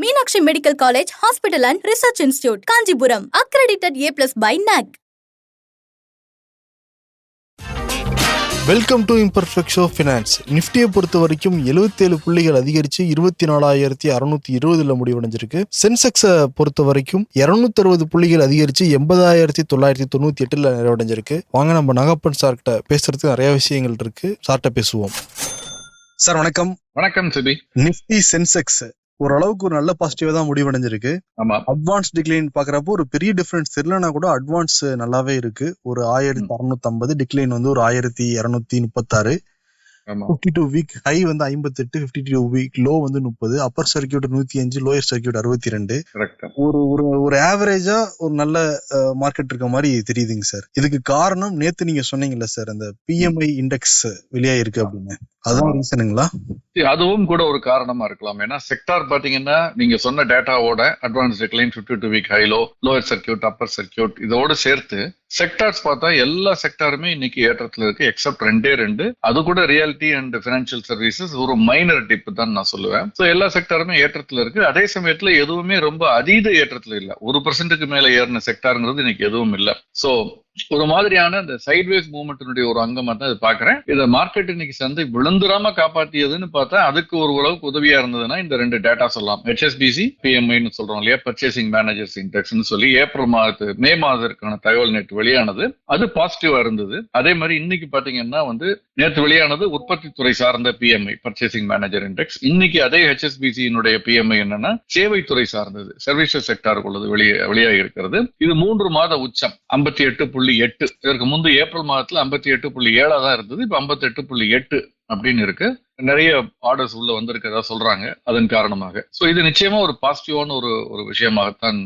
Meenakshi Medical College, Hospital and Research Institute, Kanjipuram, accredited A plus by NAC. Welcome to imperfect show finance நிஃப்டியை பொறுத்த வரைக்கும் 77 புள்ளிகள் அதிகரித்து இருபத்தி நாலாயிரத்தி அறுநூத்தி இருபதுல முடிவடைஞ்சிருக்கு. சென்செக்ஸை பொறுத்த வரைக்கும் 260 அறுபது புள்ளிகள் அதிகரித்து எண்பதாயிரத்தி தொள்ளாயிரத்தி தொண்ணூத்தி எட்டுல நிறைவடைஞ்சிருக்கு. வாங்க நம்ம நகப்பன் சார்கிட்ட பேசுறதுக்கு நிறைய விஷயங்கள் இருக்கு. சார்கிட்ட பேசுவோம். சார் வணக்கம். வணக்கம் சிபி. நிஃப்டி சென்செக்ஸ் ஓரளவுக்கு ஒரு நல்ல பாசிட்டிவா தான் முடிவடைஞ்சிருக்கு. அட்வான்ஸ் டிக்ளைன் பாக்குறப்போ ஒரு பெரிய டிஃபரன்ஸ் தெரியலனா கூட அட்வான்ஸ் நல்லாவே இருக்கு. ஒரு ஆயிரத்தி அறுநூத்தி ஐம்பது டிக்ளைன் வந்து ஒரு ஆயிரத்தி இருநூத்தி முப்பத்தாறு. ஃபிஃப்டி டூ வீக் ஹை வந்து ஐம்பத்தெட்டு ஃபிஃப்டி டூ வீக் லோ வந்து முப்பது அப்பர் சர்க்கியூட் நூத்தி அஞ்சு லோயர் சர்க்கியூட் அறுபத்தி ரெண்டு ஒரு ஒரு ஒரு ஆவரேஜா ஒரு நல்ல மார்க்கெட் இருக்க மாதிரி தெரியுதுங்க சார் இதுக்கு காரணம் நேத்து நீங்க சொன்னீங்கல்ல சார் அந்த பிஎம்ஐ இண்டெக்ஸ் வெளியாயிருக்கு அப்படின்னு. அதான் ரீசனுங்களா? அதுவும் கூட ஒரு காரணமா இருக்கலாம். ஏன்னா செக்டார் பாத்தீங்கன்னா நீங்க சொன்ன டேட்டாவோட advance decline fifty two week high low lower circuit upper circuit இதோட சேர்த்து செக்டார்ஸ் பார்த்தா எல்லா செக்டாருமே இன்னைக்கு ஏற்றத்துல இருக்கு எக்ஸப்ட் ரெண்டே ரெண்டு. அது கூட ரியாலிட்டி அண்ட் பினான்சியல் சர்வீசஸ் ஒரு மைனர் டிப் தான் நான் சொல்லுவேன். ஸோ எல்லா செக்டாருமே ஏற்றத்துல இருக்கு. அதே சமயத்துல எதுவுமே ரொம்ப அதீத ஏற்றத்துல இல்ல. ஒரு பர்சன்ட்டுக்கு மேல ஏறின செக்டாருங்கிறது இன்னைக்கு எதுவும் இல்ல. ஸோ ஒரு மாதிரியான அந்த சைட்வேஸ் மூவ்மெண்ட்டினுடைய ஒரு அங்கமா தான் இது பாக்குறேன் இதை மார்க்கெட் இன்னைக்கு சந்தை விழுந்துராம காப்பாத்தியதுன்னு பார்த்தா அதுக்கு ஒரு அளவுக்கு உதவியா இருந்ததுன்னா இந்த ரெண்டு டேட்டா சொல்லலாம் ஹெச்எஸ்பிசி பிஎம்ஐன்னு சொல்றோம் இல்லையா? பர்ச்சேசிங் மேனேஜர்ஸ் இண்டெக்ஸ்னு சொல்லி ஏப்ரல் மாதத்து மே மாதத்திற்கான தகவல் நேற்று வெளியானது. அது பாசிட்டிவா இருந்தது. அதே மாதிரி இன்னைக்கு பாத்தீங்கன்னா வந்து நேற்று வெளியானது உற்பத்தி துறை சார்ந்த பிஎம்ஐ பர்ச்சேசிங் மேனேஜர் இண்டெக்ஸ் இன்னைக்கு அதே ஹெச்எஸ்பிசியினுடைய பிஎம்ஐ என்னன்னா சேவைத்துறை சார்ந்தது. சர்வீசஸ் செக்டாருக்குள்ளது வெளியே வெளியாகி இருக்கிறது. இது மூன்று மாத உச்சம். ஐம்பத்தி எட்டு புள்ளி எட்டு. இதற்கு முந்து ஏப்ரல் மாதத்துல ஐம்பத்தி எட்டு புள்ளி ஏழா தான் இருந்தது. இப்ப ஐம்பத்தி எட்டு புள்ளி எட்டு அப்படின்னு இருக்கு. நிறைய ஆர்டர்ஸ் உள்ள வந்திருக்கிறதா சொல்றாங்க. அதன் காரணமாக. சோ இது நிச்சயமா ஒரு பாசிட்டிவான ஒரு ஒரு விஷயமாகத்தான்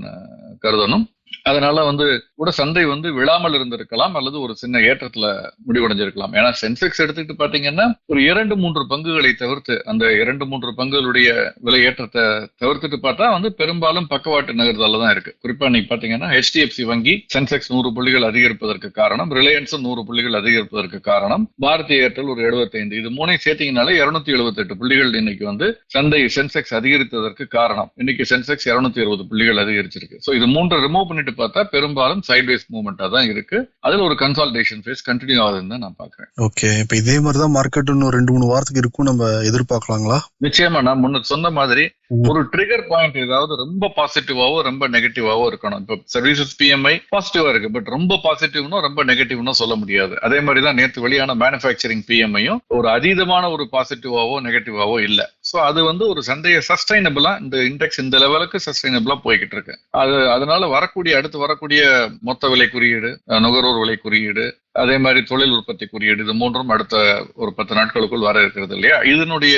கருதணும். அதனால வந்து கூட சந்தை வந்து விழாமல் இருந்திருக்கலாம் அல்லது ஒரு சின்ன ஏற்றத்துல முடிவடைஞ்சிருக்கலாம். ஏன்னா சென்செக்ஸ் எடுத்துக்கிட்டு பாத்தீங்கன்னா ஒரு இரண்டு மூன்று பங்குகளை தவிர்த்து அந்த இரண்டு மூன்று பங்குகளுடைய விலை ஏற்றத்தை தவிர்த்துட்டு பார்த்தா வந்து பெரும்பாலும் பக்கவாட்டு நகர்தல தான் இருக்கு. குறிப்பா நீங்க பாத்தீங்கன்னா ஹெச்டிஎஃப்சி வங்கி சென்செக்ஸ் நூறு புள்ளிகள் அதிகரிப்பதற்கு காரணம் ரிலையன்ஸும் நூறு புள்ளிகள் அதிகரிப்பதற்கு காரணம் பாரதிய ஏர்டெல் ஒரு 75 இது மூணையும் சேர்த்தீங்கனாலே இருநூத்தி எழுபத்தி எட்டு புள்ளிகள் இன்னைக்கு வந்து சந்தை சென்செக்ஸ் அதிகரித்ததற்கு காரணம். இன்னைக்கு சென்செக்ஸ் இருநூத்தி இருபது புள்ளிகள் அதிகரிச்சிருக்கு. ஸோ இது மூன்று ரிமூவ் பண்ணிட்டு பார்த்தா பெரும்பாலும் சைட்வேஸ் மூவ்மெண்டா தான் இருக்கு. அதுல ஒரு கன்சால்டேஷன் ஃபேஸ் கண்டினியூ ஆகுதுன்னு தான் நான் பாக்குறேன் ஓகே இப்ப இதே மாதிரி தான் மார்க்கெட் இன்னும் ரெண்டு மூணு வாரத்துக்கு இருக்கும் நம்ம எதிர்பார்க்கலாங்களா? நிச்சயமா நான் முன்ன சொன்ன மாதிரி ஒரு ட்ரிகர் பாயிண்ட் ஏதாவது ரொம்ப பாசிட்டிவாவோ ரொம்ப நெகட்டிவாவோ இருக்கணும். இப்போ சர்வீசஸ் பிஎம்ஐ பாசிட்டிவா இருக்கு பட் ரொம்ப பாசிட்டிவ்னும் ரொம்ப நெகட்டிவ்னு சொல்ல முடியாது. அதே மாதிரி தான் நேற்று வெளியான மேனுஃபேக்சரிங் பிஎம்ஐயும் ஒரு அதீதமான ஒரு பாசிட்டிவாவோ நெகட்டிவாவோ இல்ல. சோ அது வந்து ஒரு சந்தையை சஸ்டைனபிளா இந்த இண்டெக்ஸ் இந்த லெவலுக்கு சஸ்டைனபிளா போய்கிட்டு இருக்கு அது அதனால வரக்கூடிய அடுத்து வரக்கூடிய மொத்த விலை குறியீடு நுகர்வோர் விலை குறியீடு அதே மாதிரி தொழில் உற்பத்தி குறியீடு இது மூன்றும் அடுத்த ஒரு பத்து நாட்களுக்குள் வர இருக்கிறது இல்லையா? இதனுடைய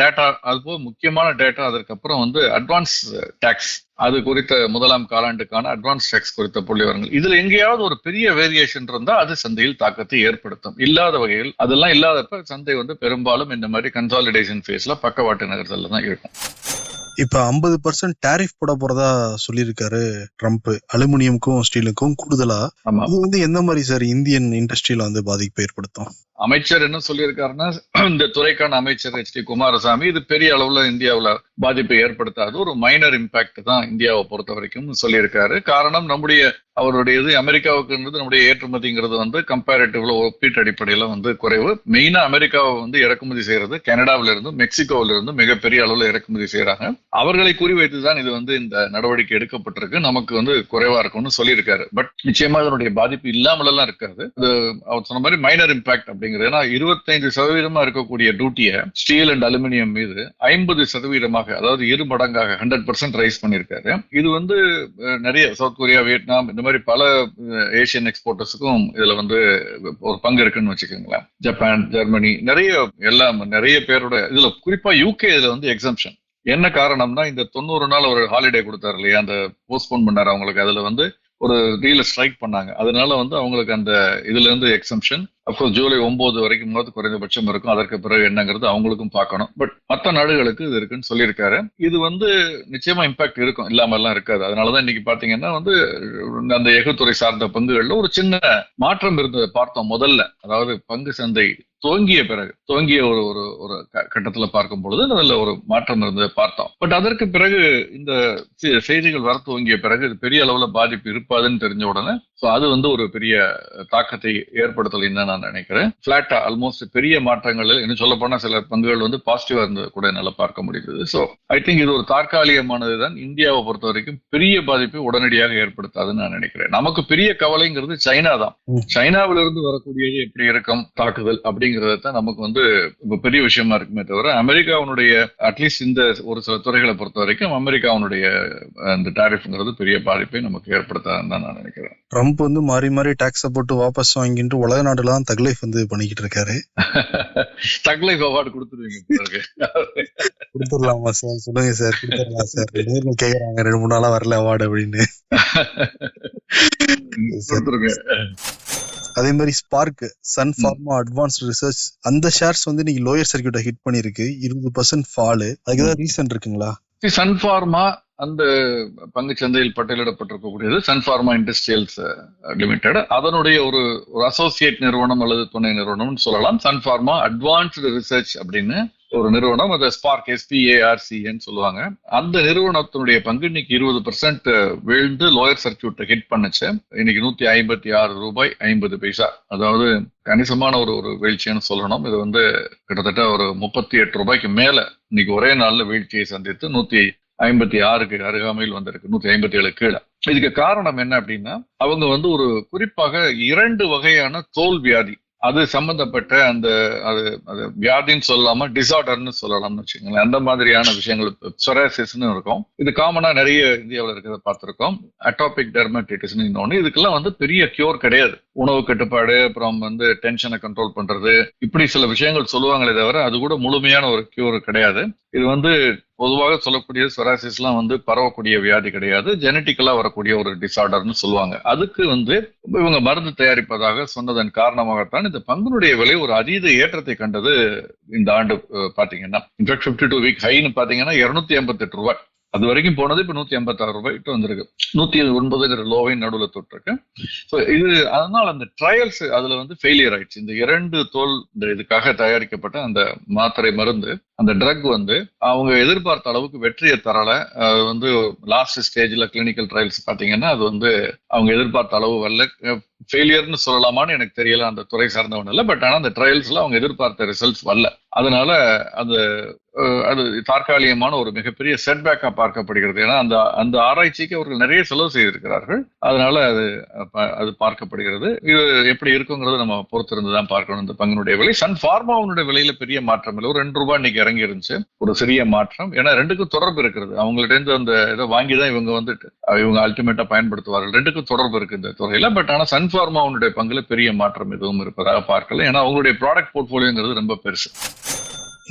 டேட்டா அது முக்கியமான டேட்டா அதற்கப்புறம் வந்து அட்வான்ஸ் டேக்ஸ் அது குறித்த முதலாம் காலாண்டுக்கான அட்வான்ஸ் டேக்ஸ் குறித்த புள்ளிவரங்கள் இதுல எங்கேயாவது ஒரு பெரிய வேரியேஷன் இருந்தா அது சந்தையில் தாக்கத்தை ஏற்படுத்தும். இல்லாத வகையில் அதெல்லாம் இல்லாதப்ப சந்தை வந்து பெரும்பாலும் இந்த மாதிரி கன்சாலிடேஷன் ஃபேஸ்ல பக்கவாட்டு நகர்தல்ல தான் இருக்கும். இப்ப ஐம்பது பர்சன்ட் டேரிஃப் போட போறதா சொல்லியிருக்காரு ட்ரம்ப் அலுமினியமுக்கும் ஸ்டீலுக்கும் கூடுதலா? இது வந்து எந்த மாதிரி சார் இந்தியன் இண்டஸ்ட்ரியில வந்து பாதிப்பு ஏற்படுத்தும்? அமைச்சர் என்ன சொல்லியிருக்காருன்னா இந்த துறைக்கான அமைச்சர் எச் டி குமாரசாமி இது பெரிய அளவுல இந்தியாவில் பாதிப்பை ஏற்படுத்தாது ஒரு மைனர் இம்பாக்ட் தான் இந்தியாவை பொறுத்த வரைக்கும் சொல்லியிருக்காரு. காரணம் நம்முடைய அவருடைய இது அமெரிக்காவுக்குன்றது நம்முடைய ஏற்றுமதிங்கிறது வந்து கம்பேரிட்டிவ்ல ஒப்பீட்டு அடிப்படையில வந்து குறைவு. மெயினா அமெரிக்காவை வந்து இறக்குமதி செய்யறது கனடாவில இருந்து மெக்சிகோவில இருந்து மிகப்பெரிய அளவுல இறக்குமதி செய்யறாங்க. அவர்களை குறிவைத்து தான் இது வந்து இந்த நடவடிக்கை எடுக்கப்பட்டிருக்கு. நமக்கு வந்து குறைவா இருக்கும்னு சொல்லியிருக்காரு. பட் நிச்சயமா அதனுடைய பாதிப்பு இல்லாமலெல்லாம் இருக்காது. அவர் சொன்ன மாதிரி மைனர் இம்பாக்ட் அப்படிங்கிறது. ஏன்னா இருபத்தைந்து சதவீதமா இருக்கக்கூடிய டியூட்டியை ஸ்டீல் அண்ட் அலுமினியம் மீது ஐம்பது சதவீதமாக அதாவது இரு மடங்காக ஹண்ட்ரட் பர்சன்ட் ரைஸ் பண்ணியிருக்காரு. இது வந்து நிறைய சவுத் கொரியா வியட்நாம் இந்த மாதிரி பல ஏசியன் எக்ஸ்போர்ட்டர்ஸுக்கும் இதுல வந்து ஒரு பங்கு இருக்குன்னு வச்சுக்கோங்களேன். ஜப்பான் ஜெர்மனி நிறைய எல்லாம் நிறைய பேரோட இதுல குறிப்பா யூகே இதுல வந்து எக்ஸம்ஷன் என்ன காரணம்னா இந்த தொண்ணூறு நாள் ஒரு ஹாலிடே கொடுத்தாரு இல்லையா? அந்த போஸ்ட்போன் பண்ணாரு அவங்களுக்கு. அதுல வந்து ஒரு டீல ஸ்ட்ரைக் பண்ணாங்க. அதனால வந்து அவங்களுக்கு அந்த இதுல இருந்து எக்ஸம்ஷன் அப்கோர்ஸ் ஜூலை ஒன்பது வரைக்கும் போது குறைந்தபட்சம் இருக்கும். அதற்கு பிறகு என்னங்கிறது அவங்களுக்கும் பார்க்கணும். பட் மற்ற நாடுகளுக்கு இது இருக்குன்னு சொல்லியிருக்காரு. இது வந்து நிச்சயமா இம்பாக்ட் இருக்கும். இல்லாம எல்லாம் இருக்காது. அதனாலதான் இன்னைக்கு பாத்தீங்கன்னா வந்து அந்த எஃகுத்துறை சார்ந்த பங்குகள்ல ஒரு சின்ன மாற்றம் இருந்ததை பார்த்தோம் முதல்ல. அதாவது பங்கு சந்தை துவங்கிய பிறகு துவங்கிய ஒரு ஒரு ஒரு க- கட்டத்துல பார்க்கும் பொழுது அதுல ஒரு மாற்றம் இருந்ததை பார்த்தோம். பட் அதற்கு பிறகு இந்த செ- செய்திகள் வர துவங்கிய பிறகு இது பெரிய அளவுல பாதிப்பு இருப்பாதுன்னு தெரிஞ்ச உடனே ஸோ அது வந்து ஒரு பெரிய தாக்கத்தை ஏற்படுத்தலைன்னு நான் நினைக்கிறேன். பிளாட்டா ஆல்மோஸ்ட் பெரிய மாற்றங்கள் இன்னும் சொல்ல போனா சில பங்குகள் வந்து பாசிட்டிவா இருந்தது கூட என்னால பார்க்க முடியுது ஸோ ஐ திங்க் இது ஒரு தற்காலிகமானது தான். இந்தியாவை பொறுத்த வரைக்கும் பெரிய பாதிப்பை உடனடியாக ஏற்படுத்தாதுன்னு நான் நினைக்கிறேன். நமக்கு பெரிய கவலைங்கிறது சைனா தான். சைனாவிலிருந்து வரக்கூடியது எப்படி இருக்கும்? தாக்குதல் அப்படிங்கறது தான் நமக்கு வந்து பெரிய விஷயமா இருக்குமே தவிர அமெரிக்காவுடைய அட்லீஸ்ட் இந்த ஒரு சில துறைகளை பொறுத்த வரைக்கும் அமெரிக்காவுடைய அந்த டாரிஃப்ங்கிறது பெரிய பாதிப்பை நமக்கு ஏற்படுத்தாதுன்னு தான் நான் நினைக்கிறேன். ட்ரம்ப் வந்து மாறி மாறி டாக்ஸை போட்டு வாபஸ் வாங்கிட்டு உலக நாடுலாம் தக்லைஃப் வந்து பண்ணிக்கிட்டு இருக்காரு. தக்லைஃப் அவார்டு கொடுத்துருவீங்க கொடுத்துடலாமா சார் சொல்லுங்க சார் கொடுத்துடலாம் சார் கேக்குறாங்க ரெண்டு மூணு நாளா வரல அவார்டு அப்படின்னு. அதே மாதிரி ஸ்பார்க் சன் ஃபார்மா அட்வான்ஸ்ட் ரிசர்ச் அந்த ஷேர்ஸ் வந்து இன்னைக்கு லோயர் சர்க்கியூட்டை ஹிட் பண்ணிருக்கு இருபது பர்சன்ட் ஃபாலு அதுக்கு ஏதாவது ரீசன் இருக்குங்களா? சன்ஃபார்மா அந்த பங்கு சந்தையில் பட்டியலிடப்பட்டிருக்கக்கூடியது சன்ஃபார்மா இண்டஸ்ட்ரியல்ஸ் லிமிடெட் அதனுடைய ஒரு ஒரு அசோசியேட் நிறுவனம் அல்லது துணை நிறுவனம்னு சொல்லலாம். சன்ஃபார்மா அட்வான்ஸ்டு ரிசர்ச் அப்படின்னு ஒரு நிறுவனம் அது ஸ்பார்க் எஸ்பிஏஆர்சின்னு சொல்லுவாங்க. அந்த நிறுவனத்தினுடைய பங்கு இன்னைக்கு இருபது பர்சன்ட் வீழ்ந்து லோயர் சர்க்கியூட்டை ஹிட் பண்ணுச்சு. இன்னைக்கு நூத்தி ஐம்பத்தி ஆறு ரூபாய் ஐம்பது பைசா. அதாவது கணிசமான ஒரு ஒரு வீழ்ச்சின்னு சொல்லணும். இது வந்து கிட்டத்தட்ட ஒரு முப்பத்தி எட்டு ரூபாய்க்கு மேல இன்னைக்கு ஒரே நாள்ல வீழ்ச்சியை சந்தித்து நூத்தி ஐம்பத்தி ஆறுக்கு அருகாமையில் வந்திருக்கு. நூத்தி ஐம்பத்தி ஏழு கீழே. இதுக்கு காரணம் என்ன அப்படின்னா அவங்க வந்து ஒரு குறிப்பாக இரண்டு வகையான தோல் வியாதி அது சம்பந்தப்பட்ட அந்த அது அது வியாதின்னு சொல்லாம டிசார்டர்னு சொல்லலாம்னு வச்சுக்கோங்களேன். அந்த மாதிரியான விஷயங்கள் சொராசிஸ்னு இருக்கும். இது காமனா நிறைய இந்தியாவில் இருக்கிறத பார்த்துருக்கோம். அட்டாபிக் டெர்மடைட்டிஸ்னு இன்னொன்று இதுக்கெல்லாம் வந்து பெரிய கியூர் கிடையாது. உணவு கட்டுப்பாடு அப்புறம் வந்து டென்ஷனை கண்ட்ரோல் பண்றது. இப்படி சில விஷயங்கள் சொல்லுவாங்களே தவிர அது கூட முழுமையான ஒரு கியூர் கிடையாது. இது வந்து பொதுவாக சொல்லக்கூடிய சொராசிஸ்லாம் வந்து பரவக்கூடிய வியாதி கிடையாது. ஜெனட்டிக்கலா வரக்கூடிய ஒரு டிசார்டர்னு சொல்லுவாங்க. அதுக்கு வந்து இவங்க மருந்து தயாரிப்பதாக சொன்னதன் காரணமாகத்தான் இந்த பங்குனுடைய விலை ஒரு அதீத ஏற்றத்தை கண்டது இந்த ஆண்டு பார்த்தீங்கன்னா பாத்தீங்கன்னா. In fact fifty two week ஹைன்னு பாத்தீங்கன்னா இருநூத்தி எண்பத்தி எட்டு ரூபாய். அது வரைக்கும் போனது இப்ப நூத்தி எண்பத்தாறு ரூபாய் கிட்ட வந்திருக்கு. நூத்தி ஒன்பதுங்கிற லோவை நடுவில் தொட்டிருக்கு. ஸோ இது அதனால அந்த ட்ரையல்ஸ் அதுல வந்து ஃபெயிலியர் ஆயிடுச்சு. இந்த இரண்டு தோல் இந்த இதுக்காக தயாரிக்கப்பட்ட அந்த மாத்திரை மருந்து அந்த ட்ரக் வந்து அவங்க எதிர்பார்த்த அளவுக்கு வெற்றியை தரல. அது வந்து லாஸ்ட் ஸ்டேஜ்ல கிளினிக்கல் ட்ரையல்ஸ் பாத்தீங்கன்னா அது வந்து அவங்க எதிர்பார்த்த அளவு வரல. ஃபெயிலியர்னு சொல்லலாமான்னு எனக்கு தெரியல அந்த துறை சார்ந்தவன் இல்லை. பட் ஆனா அந்த ட்ரையல்ஸ்ல அவங்க எதிர்பார்த்த ரிசல்ட்ஸ் வரல. அதனால அது அது தற்காலிகமான ஒரு மிகப்பெரிய செட்பேக்கா பார்க்கப்படுகிறது. ஏன்னா அந்த அந்த ஆராய்ச்சிக்கு அவர்கள் நிறைய செலவு செய்திருக்கிறார்கள். அதனால அது அது பார்க்கப்படுகிறது. இது எப்படி இருக்குங்கிறத நம்ம பொறுத்திருந்து தான் பார்க்கணும். இந்த பங்கினுடைய விலை. சன் ஃபார்மாவுடைய விலையில பெரிய மாற்றம் இல்லை. ஒரு ரெண்டு ரூபாய் இன்னைக்கு இறங்கி இருந்துச்சு ஒரு சிறிய மாற்றம். ஏன்னா ரெண்டுக்கும் தொடர்பு இருக்கிறது. அவங்கள்ட்ட இருந்து அந்த இதை வாங்கி தான் இவங்க வந்துட்டு இவங்க அல்டிமேட்டா பயன்படுத்துவார்கள். ரெண்டுக்கும் தொடர்பு இருக்கு இந்த துறையில. பட் ஆனா சன் ஃபார்மாவுடைய பங்குல பெரிய மாற்றம் எதுவும் இருப்பதாக பார்க்கல. ஏன்னா அவங்களுடைய ப்ராடக்ட் போர்ட்போலியோங்கிறது ரொம்ப பெருசு.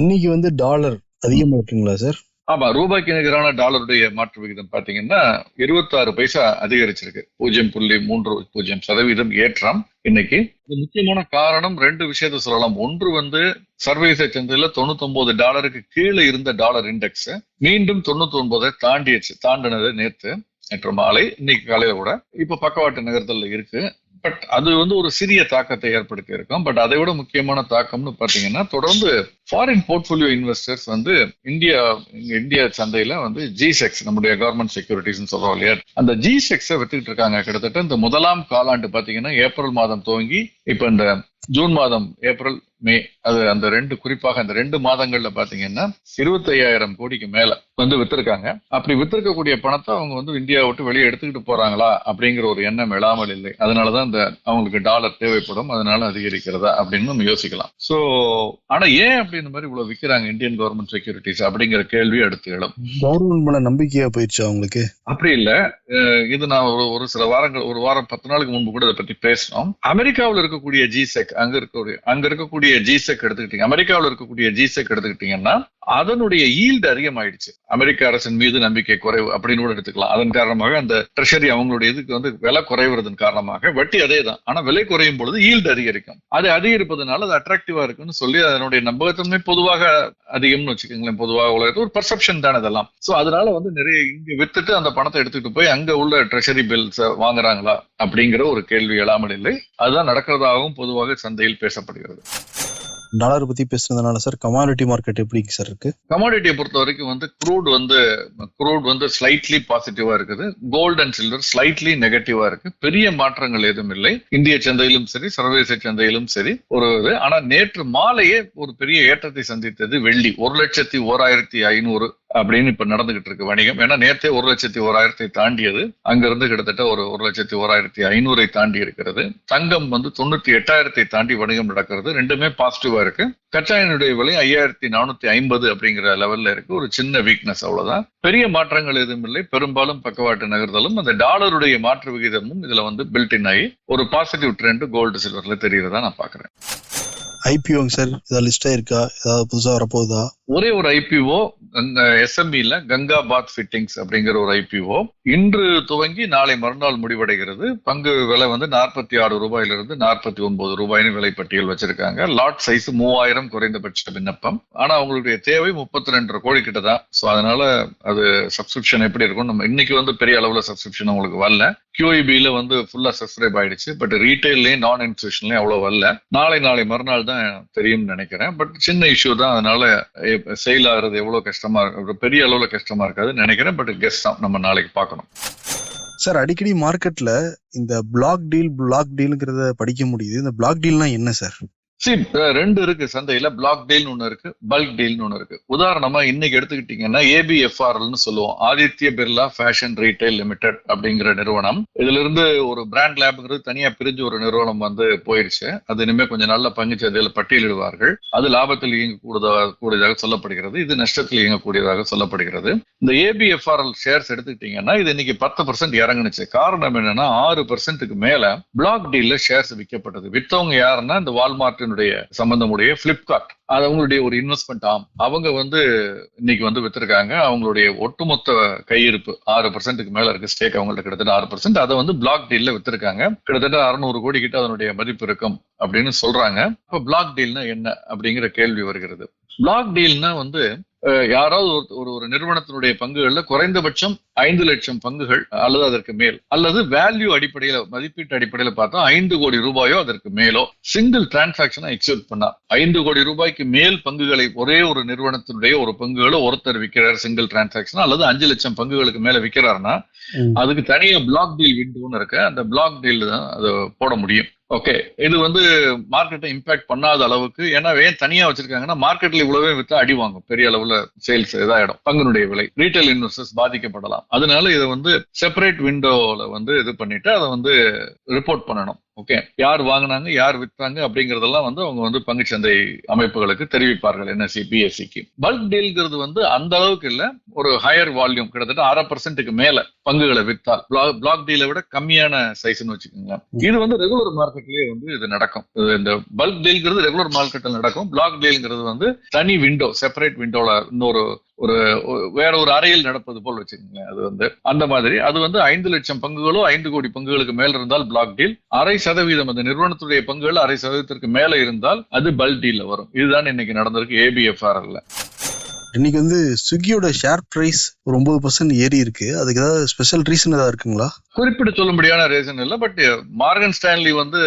இன்னைக்கு வந்து டாலர் அதிகமா இருக்குங்களா சார் ஆமா ரூபாய்க்கு நிகரான டாலருடைய மாற்று விகிதம் பாத்தீங்கன்னா இருபத்தாறு பைசா அதிகரிச்சிருக்கு. பூஜ்ஜியம் புள்ளி மூன்று பூஜ்ஜியம் சதவீதம் ஏற்றம் இன்னைக்கு. இது முக்கியமான காரணம் ரெண்டு விஷயத்த சொல்லலாம். ஒன்று வந்து சர்வதேச சந்தையில தொண்ணூத்தி ஒன்பது டாலருக்கு கீழே இருந்த டாலர் இண்டெக்ஸ் மீண்டும் தொண்ணூத்தி ஒன்பதை தாண்டிடுச்சு தாண்டினது நேற்று நேற்று மாலை இன்னைக்கு காலையில கூட. இப்ப பக்கவாட்டு நகரத்துல இருக்கு. பட் அது வந்து ஒரு சிறிய தாக்கத்தை ஏற்படுத்தி இருக்கும். பட் அதை விட முக்கியமான தாக்கம்னு பாத்தீங்கன்னா தொடர்ந்து ஃபாரின் போர்ட்ஃபோலியோ இன்வெஸ்டர்ஸ் வந்து இந்தியா இங்க இந்தியா சந்தையில வந்து ஜி செக்ஸ் நம்முடைய கவர்மெண்ட் செக்யூரிட்டிஸ் சொல்றோம் இல்லையா? அந்த ஜி செக்ஸை வித்துக்கிட்டு இருக்காங்க. கிட்டத்தட்ட இந்த முதலாம் காலாண்டு பாத்தீங்கன்னா ஏப்ரல் மாதம் துவங்கி இப்ப இந்த ஜூன் மாதம் ஏப்ரல் மே அது அந்த ரெண்டு குறிப்பாக அந்த ரெண்டு மாதங்கள்ல பாத்தீங்கன்னா இருபத்தி ஐயாயிரம் கோடிக்கு மேல வந்து வித்திருக்காங்க. அப்படி வித்திருக்கக்கூடிய பணத்தை அவங்க வந்து இந்தியாவை விட்டு வெளியே எடுத்துக்கிட்டு போறாங்களா அப்படிங்கிற ஒரு எண்ணம் எழாமல் இல்லை. அதனாலதான் இந்த அவங்களுக்கு டாலர் தேவைப்படும். அதனால அதிகரிக்கிறதா அப்படின்னு நம்ம யோசிக்கலாம். சோ ஆனா ஏன் அப்படி இந்த மாதிரி இவ்வளவு விக்கிறாங்க இந்தியன் கவர்மெண்ட் செக்யூரிட்டிஸ் அப்படிங்கிற கேள்வி அடுத்து எழும். கவர்மெண்ட் மேல நம்பிக்கையா போயிடுச்சு அவங்களுக்கு? அப்படி இல்ல. இது நான் ஒரு ஒரு சில வாரங்கள் ஒரு வாரம் பத்து நாளுக்கு முன்பு கூட இதை பத்தி பேசினோம். அமெரிக்காவில் இருக்கக்கூடிய ஜிசெக் அங்க இருக்கக்கூடிய அங்க இருக்கக்கூடிய ஜிசெக் ஜிசெக் எடுத்துக்கிட்டீங்க. அமெரிக்காவில் இருக்கக்கூடிய ஜிசெக் எடுத்துக்கிட்டீங்கன்னா அதனுடைய ஈல்டு அதிகமாயிடுச்சு. அமெரிக்க அரசின் மீது நம்பிக்கை குறைவு அப்படின்னு கூட எடுத்துக்கலாம். அதன் காரணமாக அந்த ட்ரெஷரி அவங்களுடைய இதுக்கு வந்து விலை குறைவுறதன் காரணமாக வட்டி அதே தான். ஆனா விலை குறையும் பொழுது ஈல்டு அதிகரிக்கும். அது அதிகரிப்பதனால அது அட்ராக்டிவா இருக்குன்னு சொல்லி அதனுடைய நம்பகத்தன்மை பொதுவாக அதிகம்னு வச்சுக்கோங்களேன். பொதுவாக உலகத்து ஒரு பர்செப்ஷன் தானே இதெல்லாம். சோ அதனால வந்து நிறைய இங்க வித்துட்டு அந்த பணத்தை எடுத்துட்டு போய் அங்க உள்ள ட்ரெஷரி பில்ஸ் வாங்குறாங்களா அப்படிங்கிற ஒரு கேள்வி எழாமல் இல்லை. அதுதான் நடக்கிறதாகவும் பொதுவாக சந்தையில் பேசப்படுகிறது. டாலர் பத்தி பேசுனதுனால சார் கமாடிட்டி மார்க்கெட் எப்படி சார் இருக்கு? கமாடிட்டியை பொறுத்த வரைக்கும் வந்து க்ரூட் வந்து க்ரூட் வந்து ஸ்லைட்லி பாசிட்டிவா இருக்குது. கோல்ட் அண்ட் சில்வர் ஸ்லைட்லி நெகட்டிவா இருக்கு. பெரிய மாற்றங்கள் எதுவும் இல்லை. இந்திய சந்தையிலும் சரி சர்வதேச சந்தையிலும் சரி ஒரு ஆனா நேற்று மாலையே ஒரு பெரிய ஏற்றத்தை சந்தித்தது வெள்ளி. ஒரு லட்சத்தி ஓராயிரத்தி ஐநூறு அப்படின்னு இப்ப நடந்துகிட்டு இருக்கு வணிகம். ஏன்னா நேத்தே ஒரு லட்சத்தி ஓராயிரத்தை தாண்டியது. அங்கிருந்து கிட்டத்தட்ட ஒரு ஒரு லட்சத்தி ஓராயிரத்தி ஐநூறை தாண்டி இருக்கிறது. தங்கம் வந்து தொண்ணூத்தி எட்டாயிரத்தை தாண்டி வணிகம் நடக்கிறது. ரெண்டுமே பாசிட்டிவா இருக்கு. கச்சா எண்ணெயுடைய விலை ஐயாயிரத்தி நானூத்தி ஐம்பது அப்படிங்கிற லெவல்ல இருக்கு. ஒரு சின்ன வீக்னஸ் அவ்வளவுதான். பெரிய மாற்றங்கள் எதுவும் இல்லை. பெரும்பாலும் பக்கவாட்டு நகர்தலும் அந்த டாலருடைய மாற்று விகிதமும் இதுல வந்து பில்டின் ஆகி ஒரு பாசிட்டிவ் ட்ரெண்ட் கோல்டு சில்வர்ல தெரிகிறதா நான் பாக்குறேன். ஐபிஓங்க சார் ஏதாவது லிஸ்ட் ஆயிருக்கா ஏதாவது புதுசா வரப்போகுதா? ஒரே ஒரு ஐபிஓ எஸ்எம்இல கங்கா பாத் ஃபிட்டிங்ஸ் அப்படிங்கிற ஒரு ஐபிஓ இன்று துவங்கி நாளை மறுநாள் முடிவடைகிறது. பங்கு விலை வந்து நாற்பத்தி ஆறு ரூபாயிலிருந்து நாற்பத்தி ஒன்பது ரூபாய்னு விலை பட்டியல் வச்சிருக்காங்க. லாட் சைஸ் மூவாயிரம் குறைந்தபட்ச விண்ணப்பம். ஆனா அவங்களுடைய தேவை முப்பத்தி ரெண்டரை கோடி கிட்ட தான். ஸோ அதனால அது சப்ஸ்கிரிப்ஷன் எப்படி இருக்கும் நம்ம இன்னைக்கு வந்து பெரிய அளவுல சப்ஸ்கிரிப்ஷன் உங்களுக்கு வரல. QIB-ல வந்து ஃபுல்லா சப்ஸ்கிரைப் ஆயிடுச்சு. பட் ரீட்டைல்லையும் நான் இன்ஸ்டியூஷன்லயும் அவ்வளவு வரல. நாளை நாளை மறுநாள் தான் தெரியும்னு நினைக்கிறேன். பட் சின்ன இஷ்யூ தான். அதனால சேல் ஆகுறது எவ்வளவு கஷ்டம் கஷ்டமா இருக்கு. பெரிய அளவுல கஷ்டமா இருக்காதுன்னு நினைக்கிறேன். பட் கெஸ்ட் தான். நம்ம நாளைக்கு பார்க்கணும். சார் அடிக்கடி மார்க்கெட்ல இந்த பிளாக் டீல் பிளாக் டீலுங்கிறத படிக்க முடியுது. இந்த பிளாக் டீல்னா என்ன சார் ரெண்டு இருக்கு சந்தையில. பிளாக் டீல்னு ஒண்ணு இருக்கு பல்க் டீல்னு ஒண்ணு இருக்கு. உதாரணமா இன்னைக்கு எடுத்துக்கிட்டீங்கன்னா ஏபிஎஃப்ஆர்எல்னு சொல்லுவோம். Aditya Birla fashion retail limited அப்படிங்கிற நிறுவனம். இதுல இருந்து ஒரு பிராண்ட் லேப்ங்கிறது தனியா பிரிஞ்சு ஒரு நிறுவனம் வந்து போயிடுச்சு அது இனிமே கொஞ்சம் நல்ல பங்கு சந்தையில பட்டியலிடுவார்கள். அது லாபத்தில் இயங்கக்கூடியதாக கூடியதாக சொல்லப்படுகிறது. இது நஷ்டத்தில் இயங்கக்கூடியதாக சொல்லப்படுகிறது. இந்த ஏபிஎஃப்ஆர்எல் ஷேர்ஸ் எடுத்துக்கிட்டீங்கன்னா இது இன்னைக்கு பத்து பர்சன்ட் இறங்குனுச்சு. காரணம் என்னன்னா ஆறு பர்சன்ட்டுக்கு மேல பிளாக் டீல்ல ஷேர்ஸ் விற்கப்பட்டது. வித்தவங்க யாருன்னா இந்த வால்மார்ட் வால்மார்ட்டினுடைய சம்பந்தமுடைய பிளிப்கார்ட் அது அவங்களுடைய ஒரு இன்வெஸ்ட்மெண்ட் ஆம் அவங்க வந்து இன்னைக்கு வந்து வித்திருக்காங்க. அவங்களுடைய ஒட்டுமொத்த கையிருப்பு ஆறு பர்சன்ட்டுக்கு மேல இருக்கு ஸ்டேக் அவங்கள்ட்ட கிட்டத்தட்ட ஆறு பர்சன்ட் அதை வந்து பிளாக் டீல்ல வித்திருக்காங்க. கிட்டத்தட்ட அறுநூறு கோடி கிட்ட அதனுடைய மதிப்பு இருக்கும் அப்படின்னு சொல்றாங்க. இப்ப பிளாக் டீல்னா என்ன அப்படிங்கிற கேள்வி வருகிறது. பிளாக் டீல்னா வந்து யாராவது ஒரு- ஒரு நிறுவனத்தினுடைய பங்குகள்ல குறைந்தபட்சம் ஐந்து லட்சம் பங்குகள் அல்லது அதற்கு மேல் அல்லது வேல்யூ அடிப்படையில மதிப்பீட்டு அடிப்படையில பார்த்தா ஐந்து கோடி ரூபாயோ அதற்கு மேலோ. சிங்கிள் டிரான்சாக்சனை எக்ஸிக்யூட் பண்ணா. ஐந்து கோடி ரூபாய்க்கு மேல் பங்குகளை ஒரே ஒரு நிறுவனத்தினுடைய ஒரு பங்குகளை ஒருத்தர் விற்கிறார் சிங்கிள் டிரான்சாக்சன் அல்லது அஞ்சு லட்சம் பங்குகளுக்கு மேல விற்கிறாருன்னா அதுக்கு தனியா பிளாக் டீல் விண்டோன்னு இருக்கு. அந்த பிளாக் டீல் தான் அதை போட முடியும். ஓகே இது வந்து மார்க்கெட்டை இம்பாக்ட் பண்ணாத அளவுக்கு ஏன்னா ஏன் தனியா வச்சிருக்காங்கன்னா மார்க்கெட்ல இவ்வளவே வித்தா அடி வாங்கும். பெரிய அளவுல சேல்ஸ் இதாயிடும். பங்குனுடைய விலை. ரீட்டைல் இன்வெஸ்டர்ஸ் பாதிக்கப்படலாம். அதனால இதை வந்து செப்பரேட் விண்டோல வந்து இது பண்ணிட்டு அதை வந்து ரிப்போர்ட் பண்ணணும். ஓகே. யார் வாங்குனாங்க யார் வித்தாங்க அப்படிங்கறதெல்லாம் வந்து அவங்க வந்து பங்குச்சந்தை அமைப்புகளுக்கு தெரிவிப்பார்கள் என்எஸ்சி பிஎஸ்சிக்கு பல்க் டீல்ங்கிறது வந்து அந்த அளவுக்கு இல்ல. ஒரு ஹையர் வால்யூம் கிட்டத்தட்ட அரை பர்சன்ட்டுக்கு மேல பங்குகளை வித்தால். பிளாக் டீலை விட கம்மியான சைஸ்னு வச்சுக்கோங்க இது வந்து ரெகுலர் மார்க்கெட்லயே வந்து இது நடக்கும். இந்த பல்க் டீல்ங்கிறது ரெகுலர் மார்க்கெட்ல நடக்கும். பிளாக் டீல்ங்கிறது வந்து தனி விண்டோ செப்பரேட் விண்டோல இன்னொரு ஒரு வேற ஒரு அறையில் நடப்பது போல் வச்சுக்கோங்களேன். அது வந்து அந்த மாதிரி. அது வந்து ஐந்து லட்சம் பங்குகளோ ஐந்து கோடி பங்குகளுக்கு மேல் இருந்தால் பிளாக் டீல் அரை சதவீதம் அந்த நிறுவனத்துடைய பங்குகள் அரை சதவீதத்திற்கு மேல இருந்தால் அது பல்க் டீல்ல வரும். இதுதான் இன்னைக்கு நடந்திருக்கு ஏபிஎஃப்ஆர்எல்ல இன்னைக்கு வந்து ஸ்விக்கியோட ஷேர் பிரைஸ் ஒரு ஒன்பது பர்சன்ட் ஏறி இருக்கு. அதுக்கு ஏதாவது ஸ்பெஷல் ரீசன் ஏதாவது இருக்குங்களா? குறிப்பிட்டு சொல்லும்படியான ரீசன் இல்லை பட் மார்கன் ஸ்டான்லி வந்து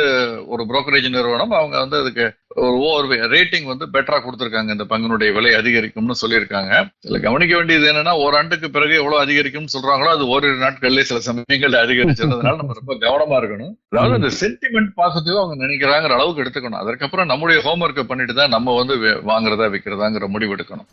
ஒரு brokerage நிறுவனம். அவங்க வந்து அதுக்கு ஒரு ஓவர் ரேட்டிங் வந்து பெட்டரா கொடுத்திருக்காங்க. இந்த பங்கினுடைய விலை அதிகரிக்கும்னு சொல்லியிருக்காங்க. இதுல கவனிக்க வேண்டியது என்னன்னா ஓராண்டுக்கு பிறகு எவ்வளவு அதிகரிக்கும்னு சொல்றாங்களோ அது ஓரிரு நாட்கள்ல சில சமயங்கள் அதிகரிச்சதுனால நம்ம ரொம்ப கவனமா இருக்கணும். அதாவது அந்த சென்டிமெண்ட் பாசிட்டிவா அவங்க நினைக்கிறாங்கிற அளவுக்கு எடுத்துக்கணும். அதற்கப்புறம் நம்முடைய ஹோம்ஒர்க்கை பண்ணிட்டு தான் நம்ம வந்து வாங்குறதா விற்கிறதாங்கிற முடிவு எடுக்கணும்.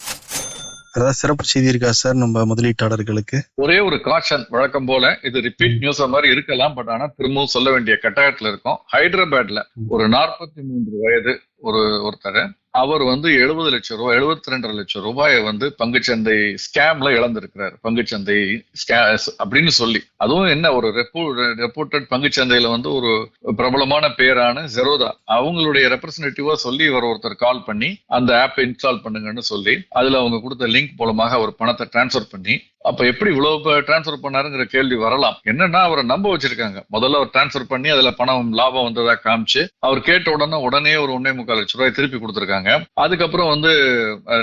ஏதாவது சிறப்பு செய்தி இருக்கா சார் நம்ம முதலீட்டாளர்களுக்கு? ஒரே ஒரு காஷன் வழக்கம் போல இது ரிப்பீட் நியூஸ் மாதிரி இருக்கலாம் பட் ஆனா திரும்பவும் சொல்ல வேண்டிய கட்டாயத்துல இருக்கும். ஹைதராபாத்ல ஒரு நாற்பத்தி மூன்று வயது ஒரு ஒருத்தர் அவர் வந்து எழுபது லட்சம் ரூபாய் எழுபத்தி ரெண்டரை லட்சம் ரூபாயை வந்து பங்குச்சந்தை ஸ்கேம்ல இழந்திருக்கிறார். பங்குச்சந்தை அப்படின்னு சொல்லி. அதுவும் என்ன ஒரு ரெப்போர்ட்டட் ரெப்பூட்டட் பங்குச்சந்தையில வந்து ஒரு பிரபலமான பேரான ஜெரோதா. அவங்களுடைய ரெப்ரசன்டேட்டிவா சொல்லி இவர் ஒருத்தர் கால் பண்ணி அந்த ஆப்பை இன்ஸ்டால் பண்ணுங்கன்னு சொல்லி அதுல அவங்க கொடுத்த லிங்க் மூலமாக அவர் பணத்தை டிரான்ஸ்ஃபர் பண்ணி அப்ப எப்படி இவ்வளவு டிரான்ஸ்ஃபர் பண்ணாருங்கிற கேள்வி வரலாம். என்னன்னா அவரை நம்ப வச்சிருக்காங்க. முதல்ல அவர் டிரான்ஸ்ஃபர் பண்ணி அதுல பணம் லாபம் வந்ததா காமிச்சு அவர் கேட்ட உடனே உடனே ஒரு ஒன்னே முக்கால் லட்சம் ரூபாய் திருப்பி கொடுத்துருக்காங்க. அதுக்கப்புறம் வந்து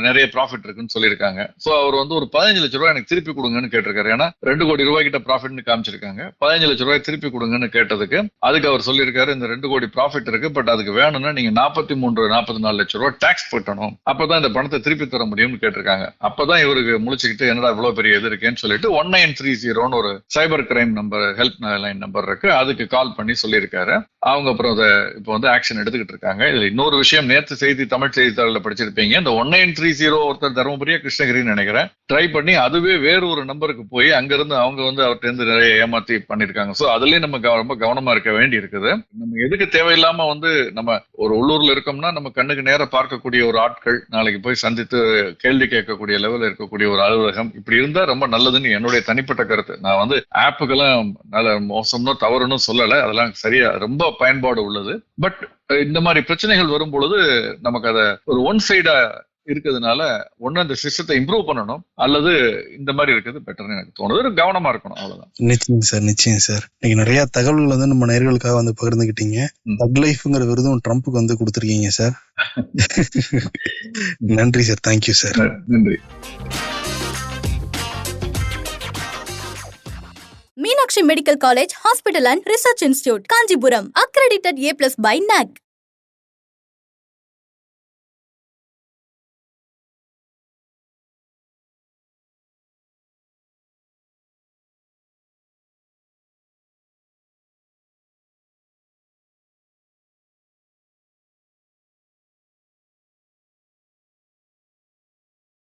நிறைய ப்ராஃபிட் இருக்குன்னு சொல்லியிருக்காங்க. சோ அவர் வந்து ஒரு பதினஞ்சு லட்ச ரூபாய் எனக்கு திருப்பி கொடுங்கன்னு கேட்டிருக்காரு. ஏன்னா ரெண்டு கோடி ரூபாய் கிட்ட ப்ராஃபிட்னு காமிச்சிருக்காங்க. பதினஞ்சு லட்ச ரூபாய் திருப்பி கொடுங்கன்னு கேட்டதுக்கு அதுக்கு அவர் சொல்லியிருக்காரு இந்த ரெண்டு கோடி ப்ராஃபிட் இருக்கு பட் அதுக்கு வேணும்னா நீங்க நாற்பத்தி மூன்று நாற்பத்தி நாலு லட்ச ரூபாய் டாக்ஸ் கட்டணும். அப்பதான் இந்த பணத்தை திருப்பி தர முடியும்னு கேட்டிருக்காங்க. அப்பதான் இவருக்கு முழிச்சுக்கிட்டு என்னடா இவ்வளவு பெரிய இது? இருக்கேன்னு சொல்லிட்டு ஒன் நைன் த்ரீ ஜீரோன்னு ஒரு cyber crime number helpline number இருக்கு. அதுக்கு கால் பண்ணி சொல்லியிருக்காரு. அவங்க அப்புறம் அதை இப்போ வந்து ஆக்ஷன் எடுத்துக்கிட்டு இருக்காங்க. இதுல இன்னொரு விஷயம் நேற்று செய்தி தமிழ் செய்தித்தாளில் படிச்சிருப்பீங்க. இந்த ஒன் நைன் த்ரீ ஜீரோ ஒருத்தர் தருமபுரியா கிருஷ்ணகிரின்னு நினைக்கிறேன். ட்ரை பண்ணி அதுவே வேற ஒரு நம்பருக்கு போய் அங்கிருந்து அவங்க வந்து அவர்கிட்ட நிறைய ஏமாத்தி பண்ணிருக்காங்க ஸோ அதுலயும் நம்ம ரொம்ப கவனமா இருக்க வேண்டி இருக்குது நம்ம எதுக்கு தேவையில்லாம வந்து நம்ம ஒரு உள்ளூர்ல இருக்கோம்னா நம்ம கண்ணுக்கு நேர பார்க்கக்கூடிய ஒரு ஆட்கள் நாளைக்கு போய் சந்தித்து கேள்வி கேட்கக்கூடிய லெவல்ல இருக்கக்கூடிய ஒரு அலுவலகம் இப்படி இருந்தா ரொம்ப நல்லதுன்னு என்னுடைய தனிப்பட்ட கருத்து. நான் வந்து ஆப்புக்கெல்லாம் நல்ல மோசம்னோ தவறுன்னு சொல்லல. அதெல்லாம் சரியா ரொம்ப பயன்பாடு உள்ளது. பட் இந்த மாதிரி பிரச்சனைகள் வரும் பொழுது நமக்கு அதை ஒரு ஒன் சைடா இருக்கிறதுனால ஒண்ணு அந்த சிஸ்டத்தை இம்ப்ரூவ் பண்ணணும். அல்லது இந்த மாதிரி இருக்கிறது பெட்டர்னு எனக்கு தோணுது. கவனமா இருக்கணும். அவ்வளவுதான். நிச்சயம் சார் நிச்சயம் சார். இன்னைக்கு நிறைய தகவல்கள் வந்து நம்ம நேர்களுக்காக வந்து பகிர்ந்துக்கிட்டீங்க ம். தக் லைஃப்ங்கிற விருதும் ட்ரம்ப்புக்கு வந்து கொடுத்துருக்கீங்க சார். நன்றி சார். தேங்க்யூ சார் நன்றி. Meenakshi medical college hospital and research institute Kanchipuram accredited A plus by NAAC